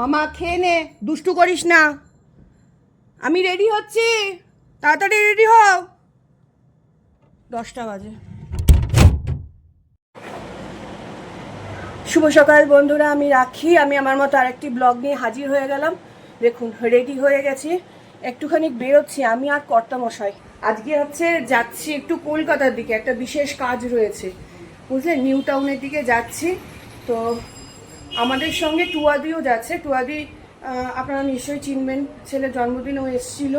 মামা, খেয়ে নে, দুষ্টু করিস না। আমি রেডি হচ্ছি। তাড়াতাড়ি রেডি হও। দশটা বাজে। শুভ সকাল বন্ধুরা, আমি রাখি। আমি আমার মতো আরেকটি ব্লগ নিয়ে হাজির হয়ে গেলাম। দেখুন রেডি হয়ে গেছি। একটুখানি বেরোচ্ছি। আমি আর কর্তামশাই। আজকে হচ্ছে যাচ্ছি একটু কলকাতার দিকে। একটা বিশেষ কাজ রয়েছে। বুঝলেন নিউ টাউনের দিকে যাচ্ছি। তো আমাদের সঙ্গে টুয়াদিও যাচ্ছে। টুয়াদি আপনারা নিশ্চয়ই চিনবেন ছেলের জন্মদিনেও এসেছিল,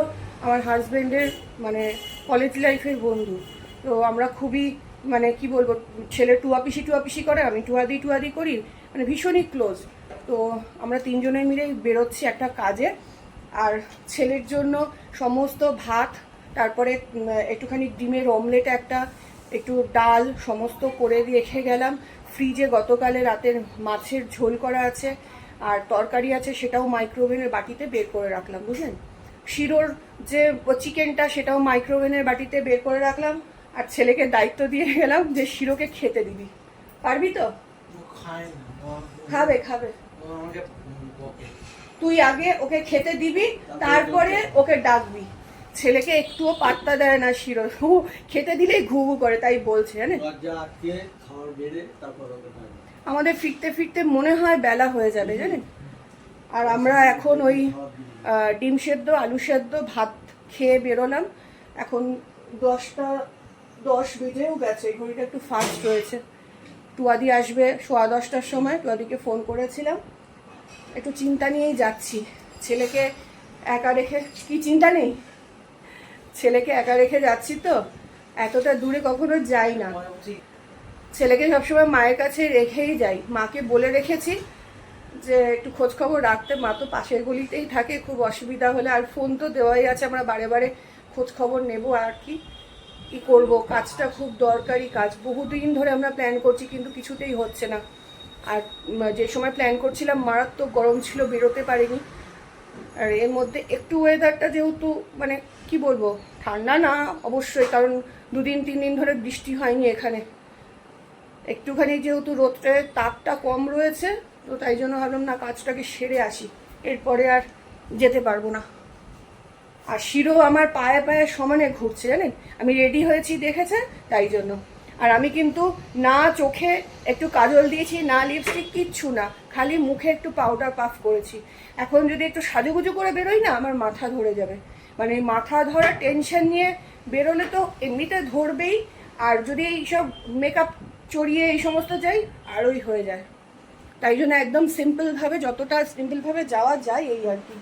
আমার হাজব্যান্ডের মানে কলেজ লাইফের বন্ধু। তো আমরা খুবই মানে কি বলব, ছেলে টুয়াপিসি টুয়াপিসি করে, আমি টুয়াদি টুয়াদি করি মানে ভীষণই ক্লোজ তো আমরা তিনজনে মিলেই বেরোচ্ছি একটা কাজে। আর ছেলের জন্য সমস্ত ভাত, তারপরে একটুখানি ডিমের অমলেট একটা, একটু ডাল, সমস্ত করে রেখে গেলাম। ফ্রিজে গতকালে রাতের মাছের ঝোল করা আছে আর তরকারি আছে সেটাও মাইক্রোওভেনের বাটিতে বের করে রাখলাম বুঝলেন? শিরোর যে চিকেনটা সেটাও মাইক্রোওভেনের বাটিতে বের করে রাখলাম আর ছেলেকে দায়িত্ব দিয়ে গেলাম যে শিরোকে খেতে দিবি। পারবি তো? খায় খাবে খাবে। তুই আগে ওকে খেতে দিবি তারপরে ওকে ডাকবি। ছেলেকে একটুও পাত্তা দেয় না শিরো খেতে দিলেই ঘু ঘু করে তাই বলছে জানেন? আটকে খাবার বেড়ে তারপর আমাদের ফিরতে ফিরতে মনে হয় বেলা হয়ে যাবে জানেন? আর আমরা এখন ওই ডিম সেদ্ধ আলু সেদ্ধ ভাত খেয়ে বেরোলাম। এখন দশটা দশ বেজেও গেছে ঘড়িটা একটু ফাস্ট রয়েছে। টুয়াদি আসবে সোয়া দশটার সময় টুয়াদিকে ফোন করেছিলাম। একটু চিন্তা নিয়েই যাচ্ছি। ছেলেকে একা রেখে কি চিন্তা নেই? ছেলেকে একা রেখে যাচ্ছি তো এতটা দূরে কখনো যাই না। ছেলেকে সবসময় মায়ের কাছে রেখেই যাই। মাকে বলে রেখেছি যে, একটু খোঁজ খবর রাখতে। মা তো পাশের গলিতেই থাকে, খুব অসুবিধা হলে আর ফোন তো দেওয়াই আছে। আমরা বারে বারে খোঁজ খবর নেব আর কি কি করব? কাজটা খুব দরকারি কাজ। বহুদিন ধরে আমরা প্ল্যান করছি, কিন্তু কিছুতেই হচ্ছে না। আর যে সময় প্ল্যান করছিলাম, মারাত্মক গরম ছিল, বেরোতে পারিনি। আর এর মধ্যে একটু ওয়েদারটা যেহেতু মানে কি বলব, ঠান্ডা না অবশ্যই, কারণ দুদিন তিন দিন ধরে বৃষ্টি হয়নি এখানে। একটুখানি যেহেতু রোদটা তাপটা কম রয়েছে, তো তাই জন্য ভাবলাম, না, কাজটাকে সেরে আসি। এরপরে আর যেতে পারব না। আর শিরো আমার পায়ে পায়ে সমানে ঘুরছে, জানেন? আমি রেডি হয়েছি, দেখেছে? তাই জন্য। আর আমি কিন্তু না চোখে একটু কাজল দিয়েছি, না লিপস্টিক কিচ্ছু না। খালি মুখে একটু পাউডার পাফ করেছি। এখন যদি একটু সাজুগুজু করে বেরোই না, আমার মাথা ধরে যাবে। মানে মাথা ধরা টেনশন নিয়ে বেরোলে তো এমনিতে ধরবেই। আর যদি এইসব মেকআপ চড়িয়ে এই সমস্ত যাই আরোই হয়ে যায়। তাই জন্য একদম সিম্পলভাবে যতটা সিম্পলভাবে যাওয়া যায় এই আর কি।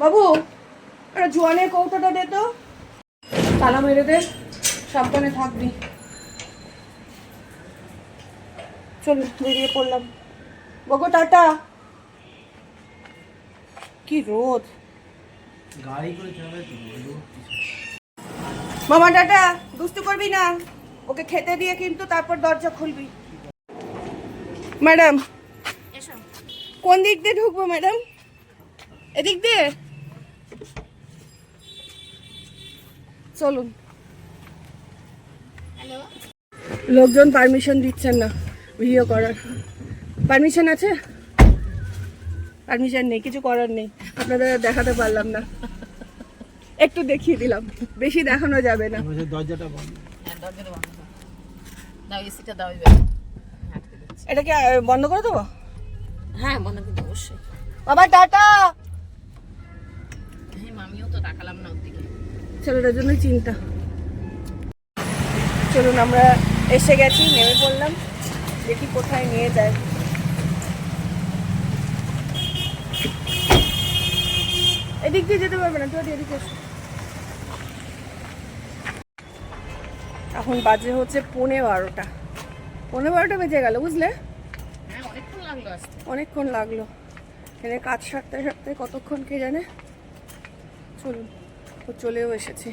বাবু একটা জোয়ানের কৌটোটা দে তো। তালা মেরে দে সাবধানে থাকবি। চলুন বেরিয়ে পড়লাম। বগো টাটা। কি রোদ। গাড়ি করে। মামা টাটা। দুষ্টু করবি না। ওকে খেতে দিয়ে কিন্তু তারপর দরজা খুলবি। ম্যাডাম কোন দিক দিয়ে ঢুকবো ম্যাডাম? এদিক দিয়ে? চলুন। লোকজন পারমিশন দিচ্ছেন না ভিডিও করার। পারমিশন আছে? পারমিশন নেই কিছু করার নেই। আপনাদের দেখাতে পারলাম না। একটু দেখিয়ে দিলাম। বেশি দেখানো যাবে না। দরজাটা বন্ধ। করো দাও এসিটা দাও এবার। এটা কি বন্ধ করে দেবো? হ্যাঁ বন্ধ করতে অবশ্যই। বাবা টাটা! হ্যাঁ আমিও তো তাকালাম না ওর দিকে ছেলেটার জন্য চিন্তা। চলুন আমরা এসে গেছি নেমে পড়লাম। দেখি কোথায় নিয়ে যায়। এদিক দিয়ে যেতে পারবে না তুই এদিকে এসো। এখন বাজে হচ্ছে পৌনে বারোটা। পৌনে বারোটা বেজে গেল বুঝলে? হ্যাঁ অনেকক্ষণ লাগল অনেকক্ষণ লাগল। এখানে কাজ সারতে সারতে কতক্ষণ কে জানে? চলুন ও চলেও এসেছে।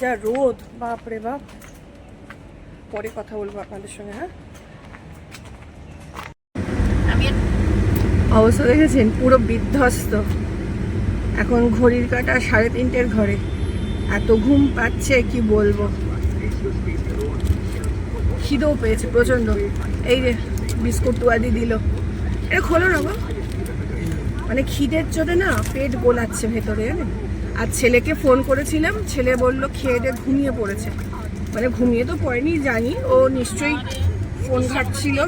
যা রোদ বাপ রে বাপ। পরে কথা বলব আপনাদের সঙ্গে হ্যাঁ? অবস্থা দেখেছেন পুরো বিধ্বস্ত। এখন ঘড়ির কাটা সাড়ে তিনটের ঘরে। এত ঘুম পাচ্ছে কি বলব? খিদেও পেয়েছে প্রচণ্ড এই রে বিস্কুট টুয়াদি দিল। এটা খোলো না গো। মানে খিদের চোটে না পেট গোলাচ্ছে ভেতরে, জানেন? আর ছেলেকে ফোন করেছিলাম, ছেলে বলল খেয়ে দিয়ে ঘুমিয়ে পড়েছে। মানে ঘুমিয়ে তো পড়েনি, জানি। ও নিশ্চয়ই ফোন ঘাটছিল।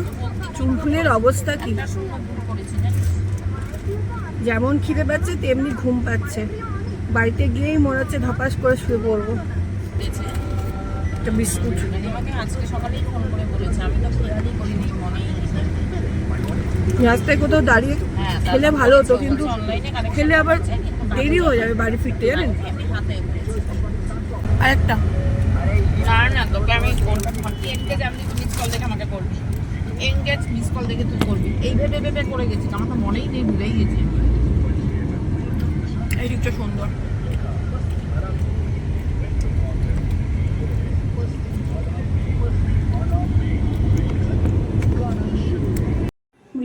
চুলফুলের অবস্থা কি? যেমন খিদে পাচ্ছে, তেমনি ঘুম পাচ্ছে। বাড়িতে গিয়েই মনে হচ্ছে ধপাস করে শুয়ে পড়ব। একটা বিস্কুট মানে আমাকে আজকে সকালেই ফোন করে বলেছে আমি তো খেয়ালই করিনি মনেই রাস্তায় কোথাও দাঁড়িয়ে হ্যাঁ, খেলে ভালো হতো কিন্তু খেলে আবার দেরি হয়ে যাবে বাড়ি ফিরতে জানেন? করেছে। আরেকটা না না তোকে আমি এনগেজ আমি তুই মিস কল দেখে আমাকে করবি। এনগেজ মিস কল দেখে তুই করবি। এই ভেবে ভেবে করে গেছিস আমার তো মনেই নেই ভুলেই গেছি এই দিকটা সুন্দর।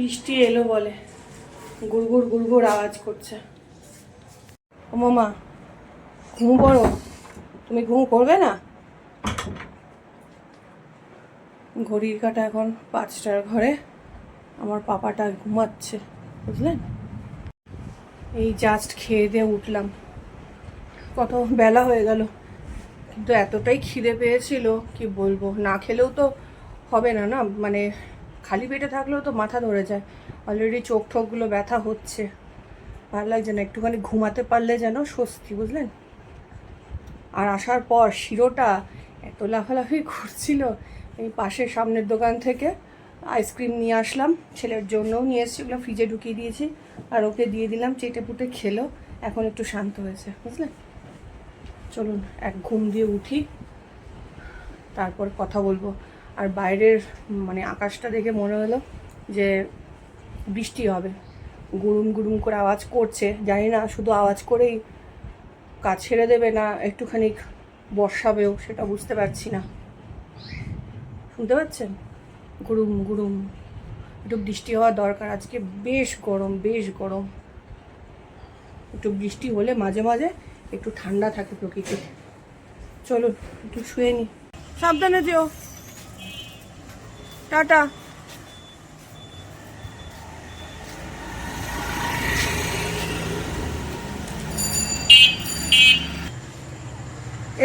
বৃষ্টি এলো বলে। গুড়গুড় গুড়গুড় আওয়াজ করছে। ও মামা, ঘুম পড়ো তুমি ঘুম করবে না? ঘড়ির কাটা এখন পাঁচটার ঘরে। আমার পাপাটা ঘুমাচ্ছে, বুঝলেন? এই জাস্ট খেয়ে দিয়ে উঠলাম। কত বেলা হয়ে গেল, কিন্তু এতটাই খিদে পেয়েছিল, কি বলব? না খেলেও তো হবে না না? মানে খালি পেটে থাকলেও তো মাথা ধরে যায়। অলরেডি চোখ ঠোকগুলো ব্যথা হচ্ছে। ভালো লাগছে না, একটুখানি ঘুমাতে পারলে যেন স্বস্তি, বুঝলেন? আর আসার পর শিরোটা এত লাফালাফি করছিল, এই পাশের সামনের দোকান থেকে আইসক্রিম নিয়ে আসলাম, ছেলের জন্যও নিয়ে এসেছি, ওগুলো ফ্রিজে ঢুকিয়ে দিয়েছি, আর ওকে দিয়ে দিলাম, চেটে পুটে খেলো, এখন একটু শান্ত হয়েছে, বুঝলেন? চলুন, এক ঘুম দিয়ে উঠি, তারপর কথা বলব। আর বাইরের মানে আকাশটা দেখে মনে হলো যে বৃষ্টি হবে। গুরুম গুরুম করে আওয়াজ করছে। জানি না, শুধু আওয়াজ করেই কাজ ছেড়ে দেবে না একটুখানি বর্ষাবেও, সেটা বুঝতে পারছি না। শুনতে পাচ্ছেন? গুরুম গুরুম একটু বৃষ্টি হওয়া দরকার। আজকে বেশ গরম বেশ গরম। একটু বৃষ্টি হলে মাঝে মাঝে একটু ঠান্ডা থাকে প্রকৃতি চলুন, একটু শুয়ে নি। সাবধানে যেও। টাটা।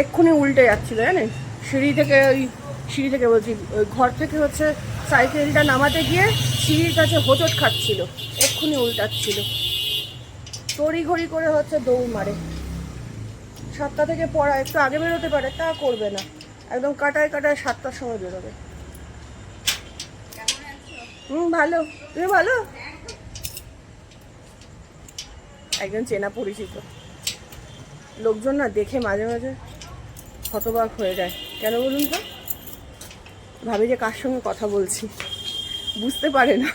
এক্ষুনি উল্টে যাচ্ছিল, জানেন? সিঁড়ি থেকে ওই সিঁড়ি থেকে বলছি, ওই ঘর থেকে হচ্ছে সাইকেলটা নামাতে গিয়ে সিঁড়ির কাছে হোঁচট খাচ্ছিল। এক্ষুনি উল্টাচ্ছিল। তড়ি ঘড়ি করে হচ্ছে দৌড় মারে। সাতটা থেকে পড়া, একটু আগে বেরোতে পারে, তা করবে না। একদম কাটায় কাটায় সাতটার সময় বেরোবে। ভালো। তুমি ভালো একজন চেনা পরিচিত। লোকজন না দেখে মাঝে মাঝে হতবাক হয়ে যায়। কেন বলুন তো? ভাবে যে কার সঙ্গে কথা বলছি। বুঝতে পারে না।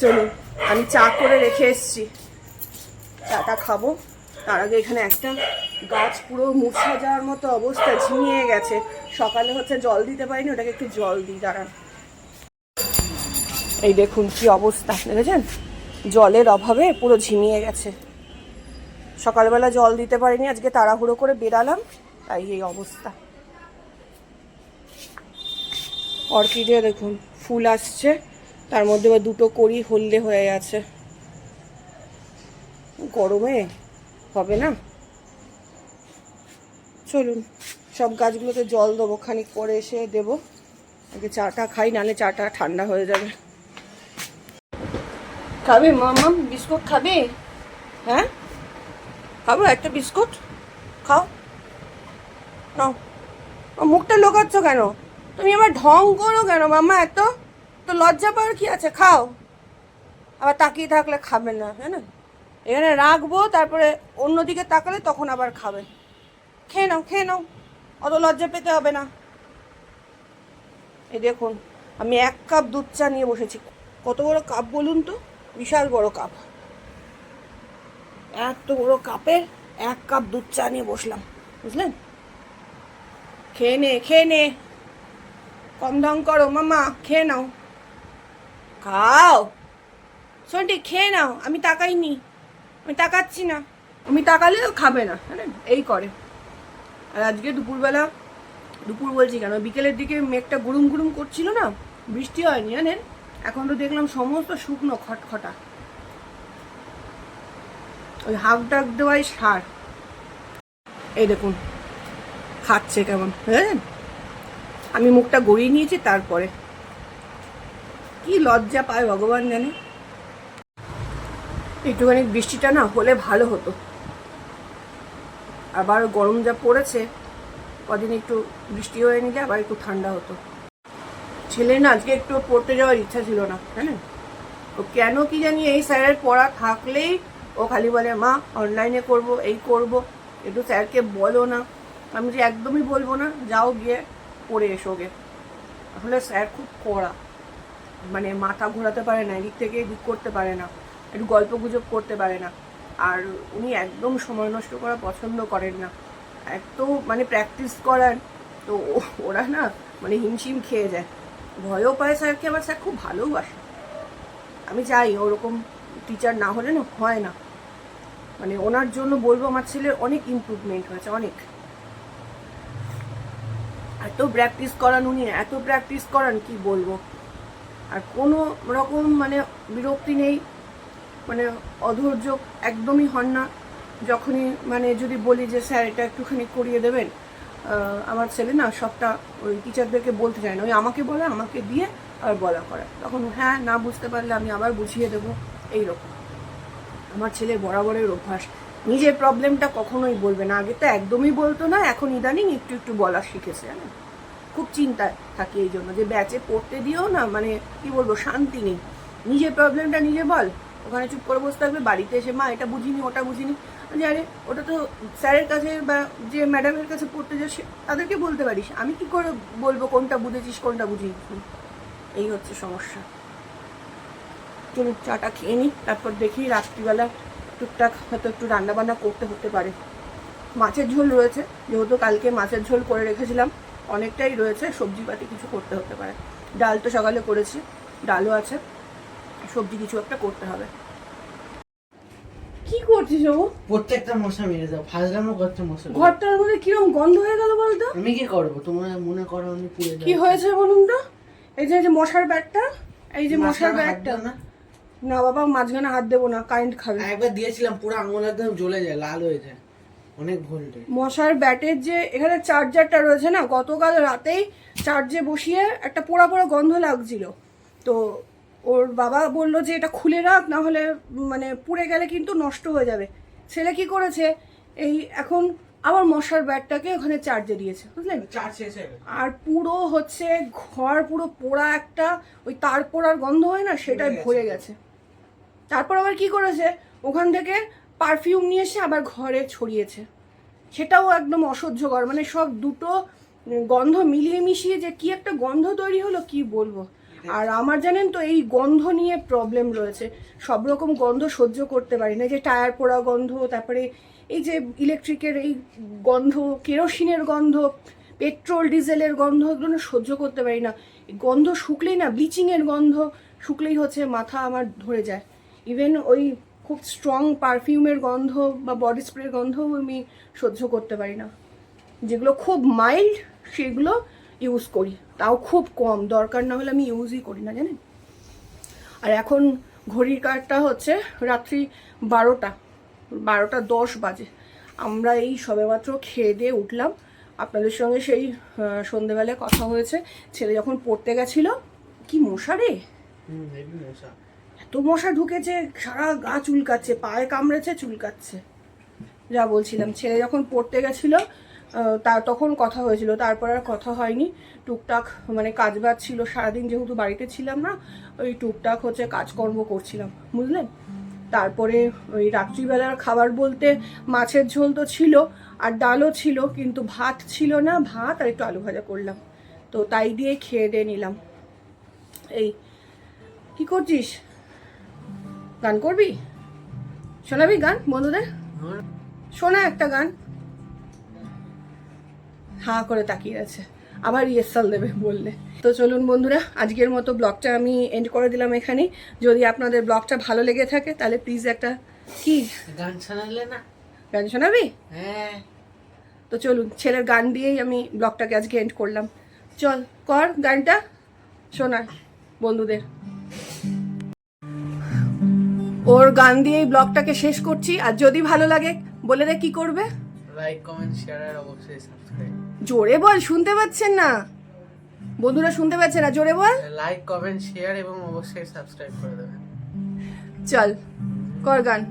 চলুন, আমি চা করে রেখে এসছি। চাটা খাব। তার আগে এখানে একটা গাছ পুরো মুছা যাওয়ার মতো অবস্থা ঝিমিয়ে গেছে। সকালে হচ্ছে জল দিতে পারিনি, ওটাকে একটু জল দিই, দাঁড়ান। এই দেখুন কি অবস্থা, দেখেছেন? জলের অভাবে পুরো ঝিমিয়ে গেছে। সকালবেলা জল দিতে পারিনি, আজকে তাড়াহুড়ো করে বেরালাম, তাই এই অবস্থা। অর্কিডে দেখুন, ফুল আসছে, তার মধ্যে আবার দুটো কড়ি হলদে হয়ে গেছে। গরমে হবে না? চলুন, সব গাছগুলোতে জল দেবো, খানিক পরে এসে দেবো। আগে চাটা খাই নালে চাটা ঠান্ডা হয়ে যাবে। খাবে মামা বিস্কুট খাবে? হ্যাঁ? খাব, একটা বিস্কুট? খাও। নাও। মুখটা লোকাচ্ছ কেন? তুমি আমার ঢং করো কেন মামা এত? তো লজ্জা পাওয়ার কি আছে? খাও। আবার তাকিয়ে থাকলে খাবে না হ্যাঁ না? এখানে রাখব, তারপরে অন্যদিকে তাকালে তখন আবার খাবে। খেয়ে নাও খেয়ে নাও। অত লজ্জা পেতে হবে না। এই দেখুন, আমি এক কাপ দুধ চা নিয়ে বসেছি। কত বড় কাপ বলুন তো? বিশাল বড় কাপ। এত বড় কাপের এক কাপ দুধ চা নিয়ে বসলাম, বুঝলেন? খেয়ে নে খেয়ে নে। কম ঢং করো, মামা, খেয়ে নাও। খাও। শোনটি খেয়ে নাও, আমি তাকাইনি। আমি তাকাচ্ছি না। আমি তাকালেও খাবে না, জানেন? এই করে। আর আজকে দুপুরবেলা, দুপুর বলছি কেন, বিকেলের দিকে মেঘটা গুড়ুম গুড়ুম করছিল না? বৃষ্টি হয়নি, জানেন? এখন তো দেখলাম সমস্ত শুকনো খটখটা। ওই হাফ ডাক দেওয়াই সার। এই দেখুন, খাচ্ছে কেমন হ্যাঁ আমি মুখটা গড়িয়ে নিয়েছি তারপরে। কি লজ্জা পায় ভগবান জানে। একটুখানি বৃষ্টিটা না হলে ভালো হতো। আবার গরম যা পড়েছে, কদিন একটু বৃষ্টি হয়ে নিলে আবার একটু ঠান্ডা হতো। ছেলে না, আজকে একটু পড়তে যাওয়ার ইচ্ছা ছিল না জানেন ও কেন কি জানি এই স্যারের পড়া থাকলেই ও খালি বলে, মা অনলাইনে করব, এই করব। একটু স্যারকে বলো না। আমি যে একদমই বলব না, যাও গিয়ে পড়ে এসো গে আসলে স্যার খুব কড়া। মানে মাথা ঘোরাতে পারে না, এদিক থেকে এদিক করতে পারে না, একটু গল্প গুজব করতে পারে না। আর উনি একদম সময় নষ্ট করা পছন্দ করেন না। এত মানে প্র্যাকটিস করার, তো ওরা না মানে হিমশিম খেয়ে যায়। ভয়ও পায় স্যারকে, আবার স্যার খুব ভালোবাসে আমি চাই ওরকম টিচার না হলে না, হয় না। মানে ওনার জন্য বলব, আমার ছেলের অনেক ইম্প্রুভমেন্ট হয়েছে, অনেক। এত প্র্যাকটিস করান উনি, এত প্র্যাকটিস করান, কি বলব? আর কোনো রকম মানে বিরক্তি নেই মানে অধৈর্য একদমই হন না। যখনই মানে যদি বলি যে, স্যার, এটা একটুখানি করিয়ে দেবেন? আমার ছেলে না সবটা ওই টিচারদেরকে বলতে চায় না। ওই আমাকে বলে, আমাকে দিয়ে আর বলা করে। তখন হ্যাঁ না বুঝতে পারলে আমি আবার বুঝিয়ে দেবো। এইরকম। আমার ছেলের বরাবরের অভ্যাস। নিজের প্রবলেমটা কখনোই বলবে না। আগে তো একদমই বলতো না, এখন ইদানিং একটু একটু বলা শিখেছে, জানেন? খুব চিন্তায় থাকি এই জন্য যে, ব্যাচে পড়তে দিয়েও না মানে কি বলব, শান্তি নেই। নিজের প্রবলেমটা নিজে বল। ওখানে চুপ করে বসে থাকবে, বাড়িতে এসে, মা, এটা বুঝিনি, ওটা বুঝিনি। যে আরে ওটা তো স্যারের কাছে বা যে ম্যাডামের কাছে পড়তে যাস তাদেরকে বলতে পারিস। আমি কি করে বলব কোনটা বুঝেছিস, কোনটা বুঝিনি এই হচ্ছে সমস্যা। চলুন চাটা খেয়ে নিই তারপর দেখি রাত্রিবেলা টুকটাক হয়তো একটু রান্নাবান্না করতে হতে পারে। মাছের ঝোল রয়েছে, যেহেতু কালকে মাছের ঝোল করে রেখেছিলাম, অনেকটাই রয়েছে, সবজিপাতি কিছু করতে হতে পারে। ডাল তো সকালে করেছি, ডালও আছে, সবজি কিছু একটা করতে হবে। কি করছিস ও প্রত্যেকটা মশা মেরে দাও ফাজলামো করছে মশা ঘরটার মধ্যে কিরম গন্ধ হয়ে গেল বলতো? আমি কি করব? তোমার মনে করো আমি পুড়ে কি হয়েছে বলুন তো? এই যে এই যে মশার ব্যাগটা এই যে মশার ব্যাগটা। না। না বাবা মাঝখানে হাত দেবো না কারেন্ট খাবে। একবার দিয়েছিলাম পুরো আঙুল একদম জ্বলে যায় লাল হয়ে যায়। অনেক ভোল্টে মশার ব্যাটের যে এখানে চার্জারটা রয়েছে না গতকাল রাতেই চার্জে বসিয়ে একটা পোড়া পোড়া গন্ধ লাগছিল। তো ওর বাবা বলল যে এটা খুলে রাখ না হলে মানে পুড়ে গেলে কিন্তু নষ্ট হয়ে যাবে। ছেলে কি করেছে? এই এখন আবার মশার ব্যাটটাকে ওখানে চার্জে দিয়েছে বুঝলেন? আর পুরো হচ্ছে ঘর পুরো পোড়া একটা ওই তার পোড়ার গন্ধ হয় না সেটাই ভরে গেছে। তারপর আবার কি করেছে? ওখান থেকে পারফিউম নিয়ে এসে আবার ঘরে ছড়িয়েছে। সেটাও একদম অসহ্যকর মানে সব দুটো গন্ধ মিলিয়ে মিশিয়ে যে কি একটা গন্ধ তৈরি হলো কি বলব? আর আমার জানেন তো এই গন্ধ নিয়ে প্রবলেম রয়েছে। সব রকম গন্ধ সহ্য করতে পারি না। যে টায়ার পোড়া গন্ধ, তারপরে এই যে ইলেকট্রিকের এই গন্ধ কেরোসিনের গন্ধ পেট্রোল ডিজেলের গন্ধ, এগুলো সহ্য করতে পারি না। গন্ধ শুকলেই না ব্লিচিংয়ের গন্ধ শুকলেই হচ্ছে মাথা আমার ধরে যায়। ইভেন ওই খুব স্ট্রং পারফিউমের গন্ধ বা বডি স্প্রের গন্ধও আমি সহ্য করতে পারি না। যেগুলো খুব মাইল্ড সেগুলো ইউজ করি। তাও খুব কম দরকার না হলে আমি ইউজই করি না জানেন? আর এখন ঘড়ির কাঠটা হচ্ছে রাত্রি বারোটা বারোটা দশ বাজে। আমরা এই সবেমাত্র খেয়ে দিয়ে উঠলাম। আপনাদের সঙ্গে সেই সন্ধেবেলায় কথা হয়েছে। ছেলে যখন পড়তে গেছিল কি মশা রে? মশা। এত মশা ঢুকেছে সারা গা চুলকাচ্ছে পায়ে কামড়েছে চুলকাচ্ছে। যা বলছিলাম ছেলে যখন পড়তে গেছিল তা তখন কথা হয়েছিল। তারপর আর কথা হয়নি। টুকটাক মানে কাজ বাজ ছিল সারাদিন যেহেতু বাড়িতে ছিলাম না ওই টুকটাক হচ্ছে কাজকর্ম করছিলাম বুঝলেন তারপরে ওই রাত্রিবেলার খাবার বলতে মাছের ঝোল তো ছিল আর ডালও ছিল কিন্তু ভাত ছিল না ভাত আর একটু আলু ভাজা করলাম। তো তাই দিয়ে খেয়ে দিয়ে নিলাম। এই কি করছিস? গান করবি? শোনাবি গান বন্ধুদের? শোনা একটা গান। হা করে তাকিয়ে আছে। আবার ইয়েসাল দেবে বললে। তো চলুন বন্ধুরা আজকের মতো ব্লগটা আমি এন্ড করে দিলাম এখানেই। যদি আপনাদের ব্লগটা ভালো লেগে থাকে তাহলে প্লিজ একটা কি? গান শোনালে না? গান শোনাবি? হ্যাঁ। তো চলুন ছেলের গান দিয়েই আমি ব্লগটাকে আজকে এন্ড করলাম। চল কর গানটা শোনা বন্ধুদের। ওর গান দিয়ে এই ব্লগটাকে শেষ করছি। আর যদি ভালো লাগে বলে দে কি করবে। লাইক কমেন্ট শেয়ার আর অবশ্যই সাবস্ক্রাইব জোরে বল শুনতে পাচ্ছেন না বন্ধুরা শুনতে পাচ্ছে না জোরে বল লাইক কমেন্ট শেয়ার এবং অবশ্যই সাবস্ক্রাইব করে দেবেন চল কর গান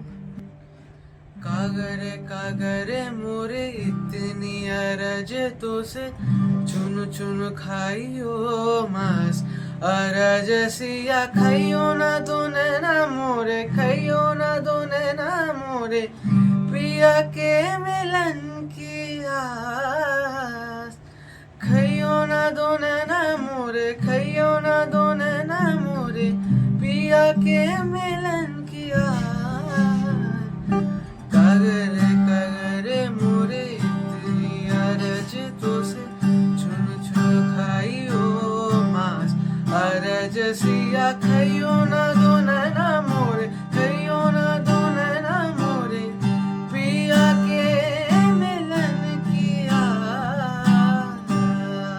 कागरे कागरे मोरे इतनी अरज तो से चुन चुन खाइयो मास अरज सिया खाइयो ना दोने ना मोरे खाइयो ना दोने ना मोरे पिया के मिलन की आस खाइयो ना दोने ना